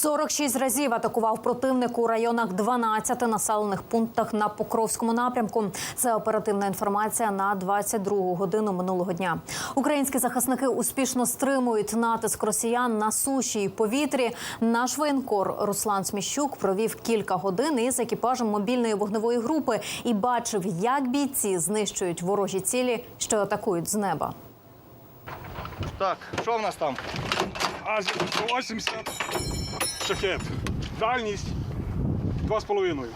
46 разів атакував противник у районах 12 населених пунктах на Покровському напрямку. Це оперативна інформація на 22 годину минулого дня. Українські захисники успішно стримують натиск росіян на суші і повітрі. Наш воєнкор Руслан Сміщук провів кілька годин із екіпажем мобільної вогневої групи і бачив, як бійці знищують ворожі цілі, що атакують з неба. Так, що в нас там? А-180 шахет. Дальність 2,5.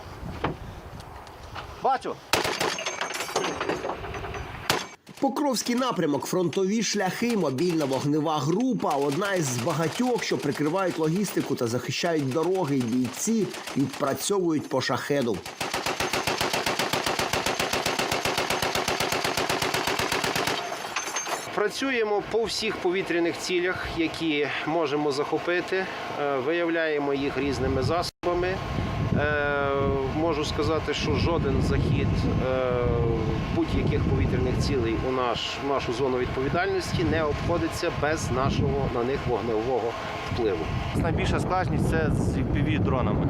Бачу. Покровський напрямок, фронтові шляхи, мобільна вогнева група одна із багатьох, що прикривають логістику та захищають дороги. Бійці відпрацьовують по шахеду. Працюємо по всіх повітряних цілях, які можемо захопити. Е, Виявляємо їх різними засобами. Е, Можу сказати, що жоден захід е, будь-яких повітряних цілей у наш, в нашу зону відповідальності не обходиться без нашого на них вогневого впливу. Найбільша складність це з fpv дронами.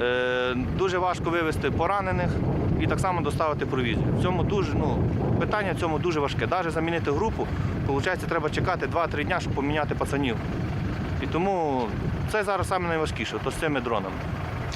Е, дуже важко вивезти поранених і так само доставити провізію. Цьому дуже, ну, питання в цьому дуже важке. Навіть замінити групу, виходить, треба чекати 2-3 дні, щоб поміняти пацанів. І тому це зараз найважкіше, то з цими дронами.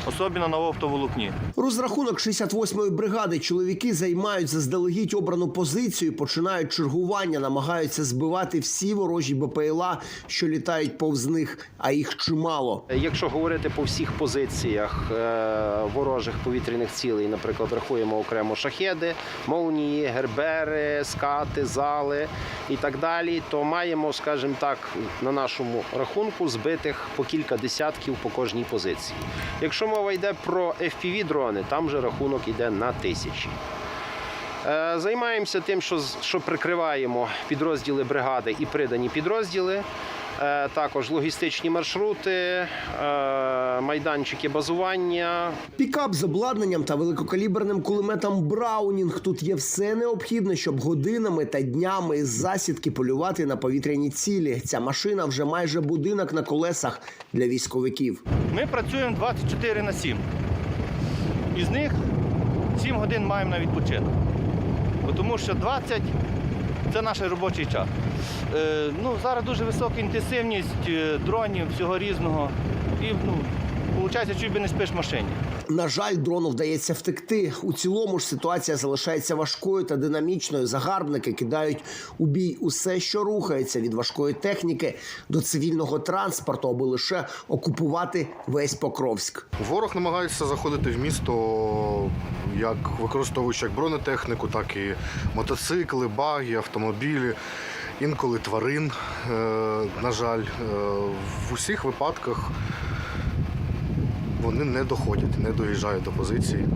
Особливо на оптоволокні. Розрахунок 68-ї бригади. Чоловіки займають заздалегідь обрану позицію, починають чергування, намагаються збивати всі ворожі БПЛА, що літають повз них, а їх чимало. Якщо говорити по всіх позиціях е, ворожих повітряних цілей, наприклад, рахуємо окремо шахеди, молнії, гербери, скати, зали і так далі, то маємо, скажімо так, на нашому рахунку збитих по кілька десятків по кожній позиції. Якщо мова йде про fpv дрони, там вже рахунок йде на тисячі. Е, Займаємося тим, що, що прикриваємо підрозділи бригади і придані підрозділи. Е, Також логістичні маршрути, е, майданчики базування. Пікап з обладнанням та великокаліберним кулеметом Браунінг. Тут є все необхідне, щоб годинами та днями із засідки полювати на повітряні цілі. Ця машина вже майже будинок на колесах для військовиків. Ми працюємо 24 на 7. Із них 7 годин маємо на відпочинок. Бо Тому що 20 це наш робочий час. Е, ну, зараз дуже висока інтенсивність е, дронів, всього різного. І ну, виходить, чуть би не спиш в машині. На жаль, дрону вдається втекти. У цілому ж ситуація залишається важкою та динамічною. Загарбники кидають у бій усе, що рухається від важкої техніки до цивільного транспорту, аби лише окупувати весь Покровськ. Ворог намагається заходити в місто, як використовуючи як бронетехніку, так і мотоцикли, баги, автомобілі, інколи тварин. Е, На жаль, Е, в усіх випадках вони не доходять, не доїжджають до позиції.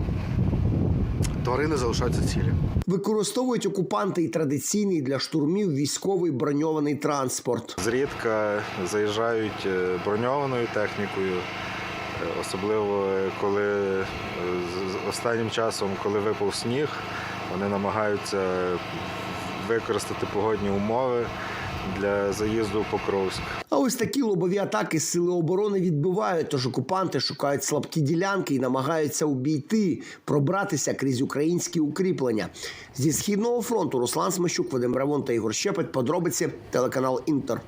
Тварини залишаються цілі. Використовують окупанти і традиційний для штурмів військовий броньований транспорт. Зрідка заїжджають е, броньованою технікою, е, особливо е, коли останнім часом, коли випав сніг, вони намагаються використати погодні умови для заїзду в Покровськ. А ось такі лобові атаки сили оборони відбивають. Тож окупанти шукають слабкі ділянки і намагаються обійти, пробратися крізь українські укріплення. Зі східного фронту Руслан Смещук, Вадим Бравон та Ігор Щепет. Подробиці телеканал Інтер.